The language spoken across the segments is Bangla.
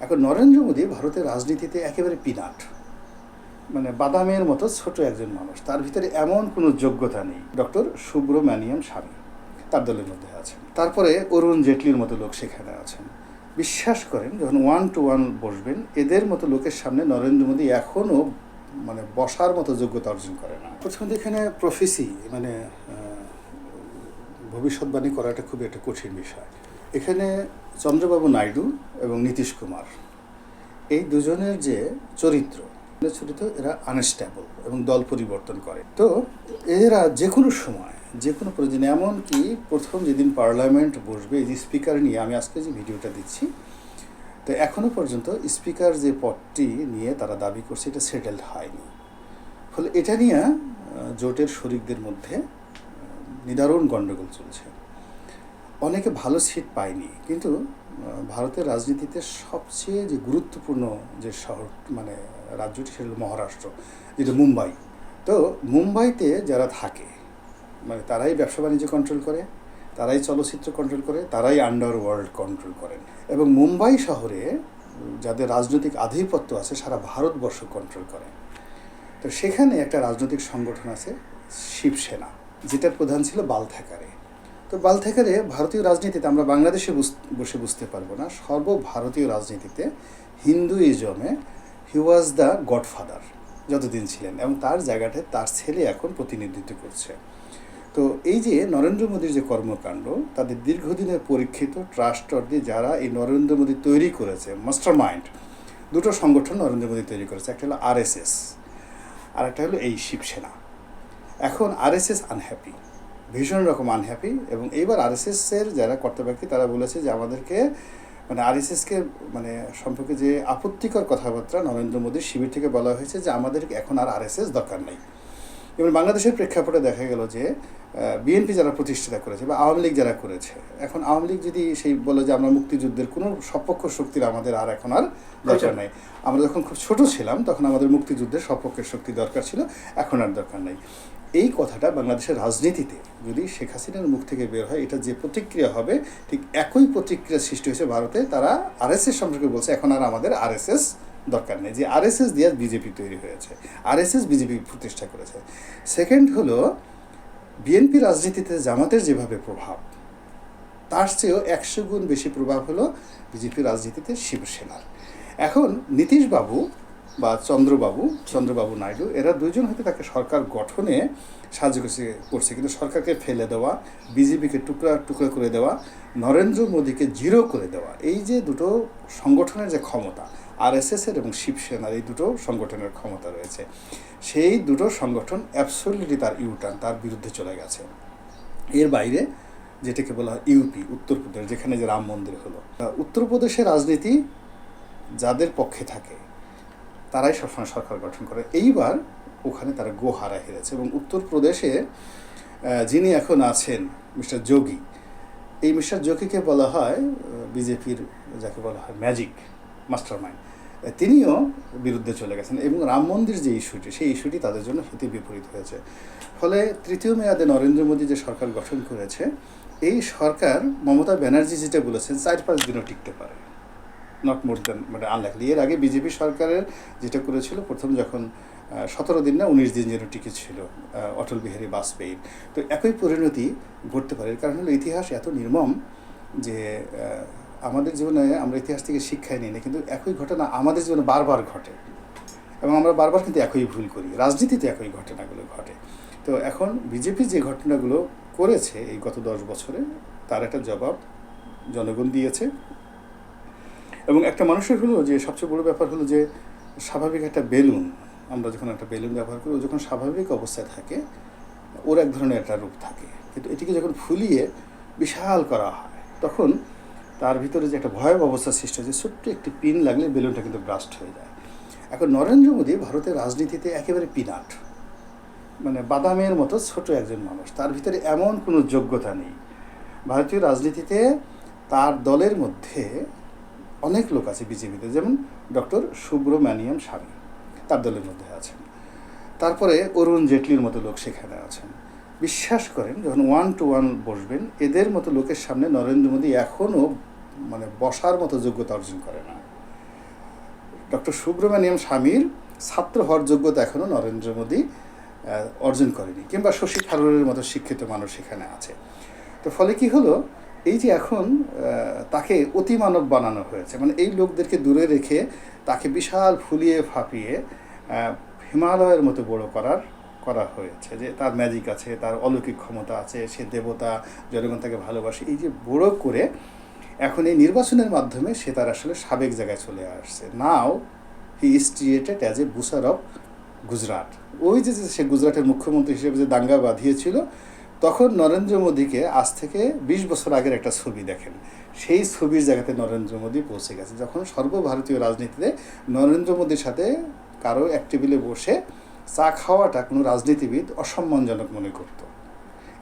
এখন নরেন্দ্র মোদী ভারতের রাজনীতিতে একেবারে পিনাট। মানে বাদামের মতো ছোট একজন মানুষ। তার ভিতরে এমন কোনো যোগ্যতা নেই। ডক্টর সুব্রমণিয়াম স্বামী তার দলের মধ্যে আছেন। তারপরে অরুণ জেটলির মতো লোক সেখানে আছেন। বিশ্বাস করেন, যখন ওয়ান টু ওয়ান বসবেন, এদের মতো লোকের সামনে নরেন্দ্র মোদী এখনও মানে বসার মতো যোগ্যতা অর্জন করে না। প্রথমত এখানে প্রফেসি মানে ভবিষ্যৎবাণী করাটা খুবই একটা কঠিন বিষয়। এখানে চন্দ্রবাবু নাইডু এবং নীতিশ কুমার। এই দুজনের যে চরিত্র চরিত্র এরা আনস্টেবল এবং দল পরিবর্তন করে। তো এরা যে কোনো সময় যে কোনো প্রয়োজনে, এমনকি প্রথম যেদিন পার্লামেন্ট বসবে, এই যে স্পিকার নিয়ে আমি আজকে যে ভিডিওটা দিচ্ছি, তো এখনও পর্যন্ত স্পিকার যে পদটি নিয়ে তারা দাবি করছে, এটা সেটেলড হয়নি। ফলে এটা নিয়ে জোটের শরিকদের মধ্যে নিদারুণ গণ্ডগোল চলছে। অনেকে ভালো সিট পায়নি। কিন্তু ভারতের রাজনীতিতে সবচেয়ে যে গুরুত্বপূর্ণ যে শহর মানে রাজ্যটি সেটা মহারাষ্ট্র, যেটা মুম্বাই। তো মুম্বাইতে যারা থাকে মানে তারাই ব্যবসা বাণিজ্য কন্ট্রোল করে, তারাই চলচ্চিত্র কন্ট্রোল করে, তারাই আন্ডার ওয়ার্ল্ড কন্ট্রোল করেন। এবং মুম্বাই শহরে যাদের রাজনৈতিক আধিপত্য আছে, সারা ভারতবর্ষ কন্ট্রোল করে। তো সেখানে একটা রাজনৈতিক সংগঠন আছে, শিবসেনা, যেটার প্রধান ছিল বালথ্যাকারে তো বালথ্যাকারে ভারতীয় রাজনীতিতে আমরা বাংলাদেশে বসে বুঝতে পারব না। সর্বভারতীয় রাজনীতিতে হিন্দুইজমে হি ওয়াজ দ্য গডফাদার যতদিন ছিলেন এবং তার জায়গাটায় তার ছেলে এখন প্রতিনিধিত্ব করছে। তো এই যে নরেন্দ্র মোদীর যে কর্মকাণ্ড, তাদের দীর্ঘদিনের পরীক্ষিত ট্রাস্টরদের যারা এই নরেন্দ্র মোদী তৈরি করেছে মাস্টার মাইন্ড দুটো সংগঠন নরেন্দ্র মোদী তৈরি করেছে, একটা হলো আরএসএস আর একটা হলো এই শিবসেনা। এখন আরএসএস আনহ্যাপি ভীষণ রকম আনহ্যাপি এবং এইবার আরএসএস এর যারা কর্তাব্যক্তি তারা বলেছে যে আমাদেরকে মানে আরএসএসকে মানে সম্পর্কে যে আপত্তিকর কথাবার্তা নরেন্দ্র মোদীর শিবির থেকে বলা হয়েছে যে আমাদের এখন আর আরএসএস দরকার নেই। এবং বাংলাদেশের প্রেক্ষাপটে দেখা গেল যে বিএনপি যারা প্রতিষ্ঠাতা করেছে বা আওয়ামী লীগ যারা করেছে এখন আওয়ামী লীগ যদি সেই বলে যে আমরা মুক্তিযুদ্ধের কোনো সপক্ষ শক্তির আমাদের আর এখন আর দরকার নেই। আমরা যখন খুব ছোট ছিলাম তখন আমাদের মুক্তিযুদ্ধের সপক্ষের শক্তি দরকার ছিল এখন আর দরকার নেই। এই কথাটা বাংলাদেশের রাজনীতিতে যদি শেখ হাসিনার মুখ থেকে বের হয়, এটা যে প্রতিক্রিয়া হবে, ঠিক একই প্রতিক্রিয়া সৃষ্টি হয়েছে ভারতে, তারা আরএসএস সম্পর্কে বলছে, এখন আর আমাদের আরএসএস দরকার নেই। যে আরএসএস দিয়ে বিজেপি তৈরি হয়েছে, আরএসএস বিজেপি প্রতিষ্ঠা করেছে। সেকেন্ড হলো, বিএনপি রাজনীতিতে জামাতের যেভাবে প্রভাব, তার চেয়েও একশো গুণ বেশি প্রভাব হলো বিজেপি রাজনীতিতে শিবসেনার। এখন নীতিশবাবু বা চন্দ্রবাবু চন্দ্রবাবু নাইডু, এরা দুজন হয়তো তাকে সরকার গঠনে সাহায্য করছে করছে। কিন্তু সরকারকে ফেলে দেওয়া, বিজেপিকে টুকরা টুকরা করে দেওয়া, নরেন্দ্র মোদীকে জিরো করে দেওয়া, এই যে দুটো সংগঠনের যে ক্ষমতা আরএসএসের এবং শিবসেনার এই দুটো সংগঠনের ক্ষমতা রয়েছে, সেই দুটো সংগঠন অ্যাবসলিটলি তার ইউটার্ন তার বিরুদ্ধে চলে গেছে। এর বাইরে যেটাকে বলা হয় ইউপি উত্তরপ্রদেশ, যেখানে যে রাম মন্দির হলো। উত্তরপ্রদেশের রাজনীতি যাদের পক্ষে থাকে তারাই সবসময় সরকার গঠন করে। এইবার ওখানে তারা গোহারা হেরেছে এবং উত্তরপ্রদেশে যিনি এখন আছেন, মিস্টার যোগী, এই মিস্টার যোগীকে বলা হয় বিজেপির যাকে বলা হয় ম্যাজিক মাস্টার মাইন্ড তিনিও বিরুদ্ধে চলে গেছেন এবং রাম মন্দির যে ইস্যুটি, সেই ইস্যুটি তাদের জন্য হিতে বিপরীত হয়েছে। ফলে তৃতীয় মেয়াদে নরেন্দ্র মোদী যে সরকার গঠন করেছে, এই সরকার মমতা ব্যানার্জি যেটা বলেছেন, চার পাঁচ দিনও টিকতে পারে। নট মোর দেন মানে আনলাইকলি এর আগে বিজেপি সরকারের যেটা করেছিল, প্রথম যখন সতেরো দিন না উনিশ দিন যেন টিকে ছিল অটল বিহারী বাজপেয়ীর। তো একই পরিণতি ঘটতে পারে। কারণ হলো ইতিহাস এত নির্মম যে আমাদের জীবনে আমরা ইতিহাস থেকে শিক্ষায় নিই না, কিন্তু একই ঘটনা আমাদের জীবনে বারবার ঘটে। এবং আমরা বারবার কিন্তু একই ভুল করি। রাজনীতিতে একই ঘটনাগুলো ঘটে। তো এখন বিজেপি যে ঘটনাগুলো করেছে এই গত দশ বছরে, তার একটা জবাব জনগণ দিয়েছে। এবং একটা মানুষের হলো যে সবচেয়ে বড় ব্যাপার হলো যে স্বাভাবিক একটা বেলুন, আমরা যখন একটা বেলুন ব্যবহার করি, ও যখন স্বাভাবিক অবস্থায় থাকে, ওর এক ধরনের একটা রূপ থাকে। কিন্তু এটিকে যখন ফুলিয়ে বিশাল করা হয়, তখন তার ভিতরে যে একটা ভয়াবহ অবস্থার সৃষ্টি হয়েছে ছোট্ট একটি পিন লাগলে বেলুনটা কিন্তু ব্রাস্ট হয়ে যায়। এখন নরেন্দ্র মোদী ভারতের রাজনীতিতে একেবারে পিনাট। মানে বাদামের মতো ছোট একজন মানুষ, তার ভিতরে এমন কোনো যোগ্যতা নেই। ভারতীয় রাজনীতিতে তার দলের মধ্যে অনেক লোক আছে বিজেপিতে যেমন ডক্টর সুব্রমণিয়াম স্বামী, তার দলের মধ্যে আছেন। তারপরে অরুণ জেটলির মতো লোক সেখানে আছেন। বিশ্বাস করেন, যখন ওয়ান টু ওয়ান বসবেন, এদের মতো লোকের সামনে নরেন্দ্র মোদী এখনও মানে বসার মতো যোগ্যতা অর্জন করে না। ডক্টর সুব্রমণিয়াম স্বামীর ছাত্র হওয়ার যোগ্যতা এখনও নরেন্দ্র মোদী অর্জন করেনি, কিংবা শশী থারুরের মতো শিক্ষিত মানুষ সেখানে আছে। তো ফলে কি হলো? এই যে এখন তাকে অতিমানব বানানো হয়েছে মানে এই লোকদেরকে দূরে রেখে তাকে বিশাল ফুলিয়ে ফাঁপিয়ে হিমালয়ের মতো বড় করার, করা হয়েছে, যে তার ম্যাজিক আছে, তার অলৌকিক ক্ষমতা আছে, সে দেবতা, জনগণ তাকে ভালোবাসে। এই যে বড় করে এখন এই নির্বাচনের মাধ্যমে সে তার আসলে সাবেক জায়গায় চলে আসছে। Now he is created as a বুসার of Gujarat ওই যে যে সে গুজরাটের মুখ্যমন্ত্রী হিসেবে যে দাঙ্গা বাঁধিয়েছিল তখন নরেন্দ্র মোদীকে আজ থেকে বিশ বছর আগের একটা ছবি দেখেন। সেই ছবির জায়গাতে নরেন্দ্র মোদী পৌঁছে গেছে। যখন সর্বভারতীয় রাজনীতিতে নরেন্দ্র মোদীর সাথে কারও এক টেবিলে বসে চা খাওয়াটা কোনো রাজনীতিবিদ অসম্মানজনক মনে করতো।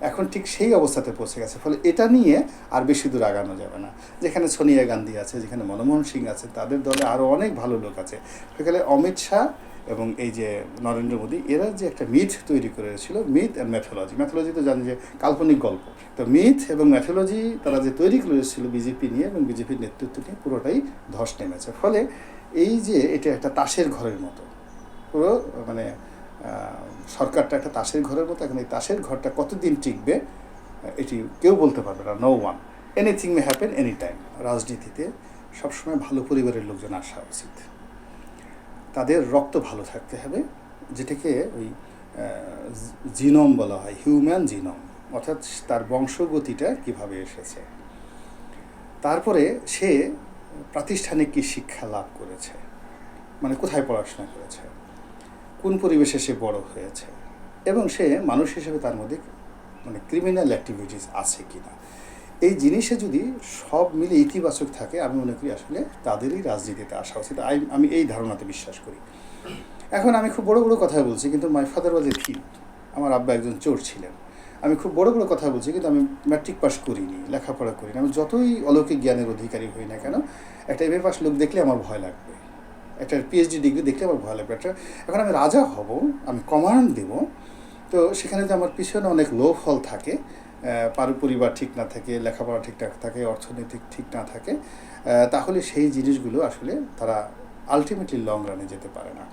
এখন ঠিক সেই অবস্থাতে পৌঁছে গেছে। ফলে এটা নিয়ে আর বেশি দূর আগানো যাবে না। যেখানে সোনিয়া গান্ধী আছে, যেখানে মনমোহন সিং আছে, তাদের দলে আরও অনেক ভালো লোক আছে। সেখানে অমিত শাহ এবং এই যে নরেন্দ্র মোদী, এরা যে একটা মিথ তৈরি করেছিল, মিথ অ্যান্ড ম্যাথোলজি ম্যাথোলজি তো জানি যে কাল্পনিক গল্প। তো মিথ এবং ম্যাথোলজি তারা যে তৈরি করেছিল বিজেপি নিয়ে এবং বিজেপির নেতৃত্ব নিয়ে পুরোটাই ধস নেমেছে। ফলে এই যে এটা একটা তাসের ঘরের মতো, পুরো মানে সরকারটা একটা তাসের ঘরের মতো, এখন এই তাসের ঘরটা কতদিন টিকবে এটি কেউ বলতে পারবে না no one anything may happen any time রাজনীতিতে সবসময় ভালো পরিবারের লোকজন আসা উচিত। তাদের রক্ত ভালো থাকতে হবে, যেটাকে ওই জিনোম বলা হয়, হিউম্যান জিনোম, অর্থাৎ তার বংশগতিটা কীভাবে এসেছে। তারপরে সে প্রাতিষ্ঠানিক কি শিক্ষা লাভ করেছে? মানে কোথায় পড়াশোনা করেছে? কোন পরিবেশে সে বড় হয়েছে? এবং সে মানুষ হিসেবে তার মধ্যে মানে ক্রিমিনাল অ্যাক্টিভিটিস আছে কি না এই জিনিসে যদি সব মিলে ইতিবাচক থাকে, আমি মনে করি আসলে তাদেরই রাজনীতিতে আসা উচিত। আমি এই ধারণাতে বিশ্বাস করি। এখন আমি খুব বড় বড় কথা বলছি, কিন্তু মাই ফাদার ওয়াজ এ থিপ আমার আব্বা একজন চোর ছিলেন। আমি খুব বড় বড় কথা বলছি, কিন্তু আমি ম্যাট্রিক পাস করিনি, লেখাপড়া করিনি। আমি যতই অলৌকিক জ্ঞানের অধিকারী হই না কেন, একটা এম এ পাস লোক দেখলে আমার ভয় লাগবে। একটা পিএইচডি ডিগ্রি দেখলে আমার ভয় লাগবে। একটা, এখন আমি রাজা হব, আমি কমান্ড দেব, তো সেখানে তো আমার পিছনে অনেক লো ফল থাকে। পারু পরিবার ঠিক না থাকে, লেখাপড়া ঠিকঠাক থাকে, অর্থনৈতিক ঠিক না থাকে তাহলে সেই জিনিসগুলো আসলে তারা আলটিমেটলি লং রানে যেতে পারে না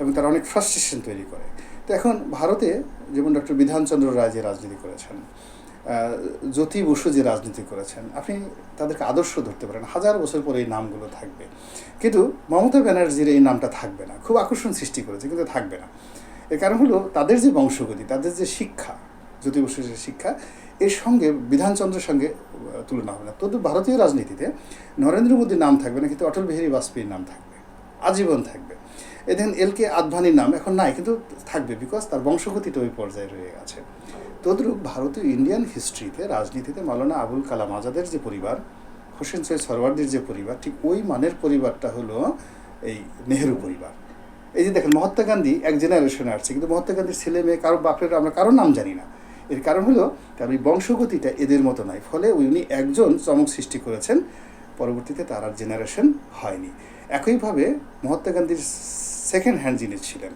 এবং তারা অনেক ফ্রাস্ট্রেশন তৈরি করে। তো এখন ভারতে যেমন ডক্টর বিধানচন্দ্র রায় যে রাজনীতি করেছেন জ্যোতি বসু যে রাজনীতি করেছেন, আপনি তাদেরকে আদর্শ ধরতে পারেন, হাজার বছর পরে এই নামগুলো থাকবে। কিন্তু মমতা ব্যানার্জির এই নামটা থাকবে না, খুব আকর্ষণ সৃষ্টি করেছে, কিন্তু থাকবে না। এর কারণ হলো তাদের যে বংশগতি, তাদের যে শিক্ষা, জ্যোতি বসুর যে শিক্ষা এর সঙ্গে বিধানচন্দ্রের সঙ্গে তুলনা হবে না। তদ্রুপ ভারতীয় রাজনীতিতে নরেন্দ্র মোদীর নাম থাকবে না, কিন্তু অটল বিহারী বাজপেয়ীর নাম থাকবে, আজীবন থাকবে। এ দেখেন এল কে আদভানির নাম এখন নাই, কিন্তু থাকবে বিকজ তার বংশগতিটা ওই পর্যায়ে রয়ে গেছে। তদ্রূপ ভারতীয় ইন্ডিয়ান হিস্ট্রিতে, রাজনীতিতে মালানা আবুল কালাম আজাদের যে পরিবার, হোসেন সৈয়দ সরওয়ার্দির যে পরিবার, ঠিক ওই মানের পরিবারটা হলো এই নেহেরু পরিবার। এই যে দেখেন, মহাত্মা গান্ধী এক জেনারেশনে আসছে, কিন্তু মহাত্মা গান্ধীর ছেলে মেয়ে, কারও বাপের আমরা কারোর নাম জানি না। এর কারণ হলো ওই বংশগতিটা এদের মতো নয় ফলে উনি একজন চমক সৃষ্টি করেছেন, পরবর্তীতে তার আর জেনারেশন হয়নি। একইভাবে মহাত্মা গান্ধীর সেকেন্ড হ্যান্ড যিনি ছিলেন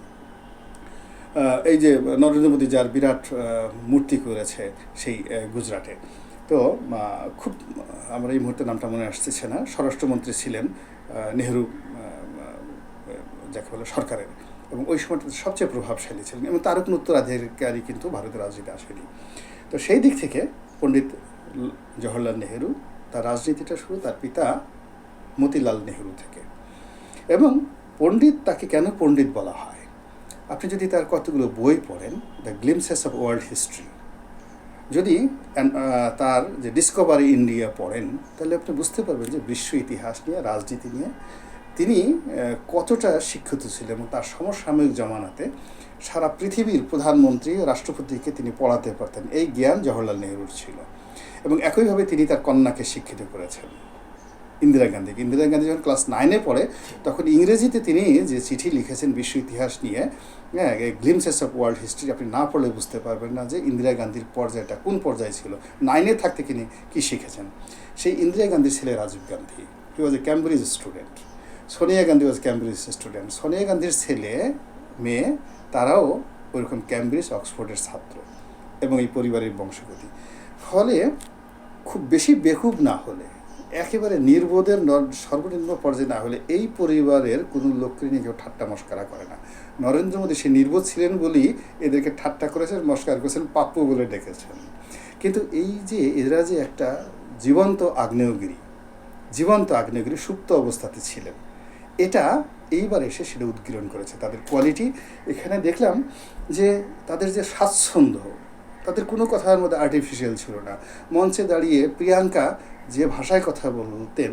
এই যে নরেন্দ্র মোদী যার বিরাট মূর্তি করেছে সেই গুজরাটে। তো খুব, আমার এই মুহূর্তে নামটা মনে আসতেছে না। স্বরাষ্ট্রমন্ত্রী ছিলেন নেহরু যাকে বলে সরকারের। এবং ওই সময়টাতে সবচেয়ে প্রভাবশালী ছিলেন এবং তারও কোনো উত্তরাধিকারী কিন্তু ভারতের রাজনীতি আসেনি। তো সেই দিক থেকে পণ্ডিত জওহরলাল নেহেরু তার রাজনীতিটা শুরু, তার পিতা মতিলাল নেহেরু থেকে। এবং পণ্ডিত তাকে কেন পণ্ডিত বলা হয়? আপনি যদি তার কতগুলো বই পড়েন, the glimpses of world history, যদি তার যে ডিসকভারি ইন্ডিয়া পড়েন, তাহলে আপনি বুঝতে পারবেন যে বিশ্ব ইতিহাস নিয়ে, রাজনীতি নিয়ে তিনি কতটা শিক্ষিত ছিলেন এবং তার সমসাময়িক জমানাতে সারা পৃথিবীর প্রধানমন্ত্রী রাষ্ট্রপতিকে তিনি পড়াতে পারতেন। এই জ্ঞান জওহরলাল নেহরুর ছিল এবং একইভাবে তিনি তার কন্যাকে শিক্ষিত করেছেন ইন্দিরা গান্ধীকে ইন্দিরা গান্ধী যখন ক্লাস নাইনে পড়ে, তখন ইংরেজিতে তিনি যে চিঠি লিখেছেন বিশ্ব ইতিহাস নিয়ে হ্যাঁ গ্লিমসেস অফ ওয়ার্ল্ড হিস্ট্রি আপনি না পড়লে বুঝতে পারবেন না যে ইন্দিরা গান্ধীর পর্যায়টা কোন পর্যায়ে ছিল। নাইনে থাকতে তিনি কী শিখেছেন? সেই ইন্দিরা গান্ধীর ছেলে Rajiv Gandhi he was a Cambridge student Sonia Gandhi was Cambridge student Sonia গান্ধীর ছেলে, মেয়ে, তারাও ওইরকম ক্যামব্রিজ অক্সফোর্ডের ছাত্র এবং এই পরিবারের বংশগতি। ফলে খুব বেশি বেকুব না হলে, একেবারে নির্বোধের সর্বনিম্ন পর্যায়ে না হলে এই পরিবারের কোনো লোককে নিয়ে কেউ ঠাট্টা মস্কারা করে না। নরেন্দ্র মোদী সে নির্বোধ ছিলেন বলেই এদেরকে ঠাট্টা করেছেন, মস্কার করেছেন, পাপ্পু বলে ডেকেছেন। কিন্তু এই যে এরা যে একটা জীবন্ত আগ্নেয়গিরি জীবন্ত আগ্নেয়গিরি সুপ্ত অবস্থাতে ছিলেন এটা এইবার এসে সেটা উদ্গীরণ করেছে, তাদের কোয়ালিটি এখানে দেখলাম যে তাদের যে স্বাচ্ছন্দ্য, তাদের কোনো কথার মধ্যে আর্টিফিশিয়াল ছিল না। মঞ্চে দাঁড়িয়ে প্রিয়াঙ্কা যে ভাষায় কথা বলতেন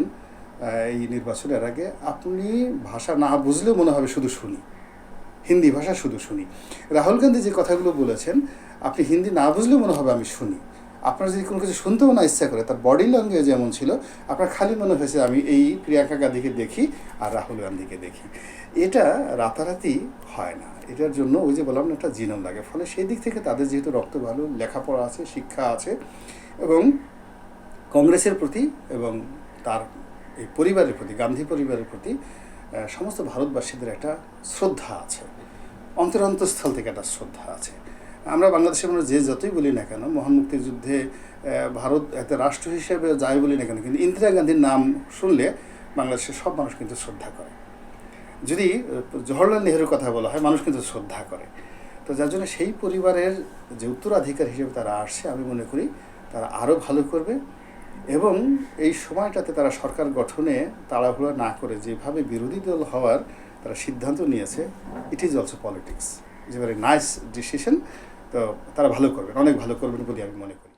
এই নির্বাচনের আগে, আপনি ভাষা না বুঝলেও মনে হবে শুধু শুনি। হিন্দি ভাষা শুধু শুনি। রাহুল গান্ধী যে কথাগুলো বলেছেন, আপনি হিন্দি না বুঝলেও মনে হবে আমি শুনি। আপনার যদি কোনো কিছু শুনতেও না ইচ্ছা করে, তার বডি ল্যাঙ্গুয়েজ যেমন ছিল, আপনার খালি মনে হয়েছে আমি এই প্রিয়াঙ্কা গান্ধীকে দেখি আর রাহুল গান্ধীকে দেখি। এটা রাতারাতি হয় না। এটার জন্য ওই যে বললাম না, একটা জিনম লাগে। ফলে সেই দিক থেকে তাদের যেহেতু রক্ত ভালো, লেখাপড়া আছে, শিক্ষা আছে, এবং কংগ্রেসের প্রতি এবং তার এই পরিবারের প্রতি, গান্ধী পরিবারের প্রতি সমস্ত ভারতবাসীদের একটা শ্রদ্ধা আছে। অন্তর অন্তঃস্থল থেকে একটা শ্রদ্ধা আছে। আমরা বাংলাদেশের মানুষ যে যতই বলি না কেন, মহান মুক্তিযুদ্ধে ভারত একটা রাষ্ট্র হিসেবে যাই বলি না কেন, কিন্তু ইন্দিরা গান্ধীর নাম শুনলে বাংলাদেশের সব মানুষ কিন্তু শ্রদ্ধা করে। যদি জওহরলাল নেহরুর কথা বলা হয়, মানুষ কিন্তু শ্রদ্ধা করে। তো যার জন্য সেই পরিবারের যে উত্তরাধিকার হিসেবে তারা আসছে, আমি মনে করি তারা আরও ভালো করবে এবং এই সময়টাতে তারা সরকার গঠনে তাড়াহুড়া না করে যেভাবে বিরোধী দল হওয়ার তারা সিদ্ধান্ত নিয়েছে it is also politics is a very nice decision তো তারা ভালো করবেন অনেক ভালো করবেন বলে আমি মনে করি।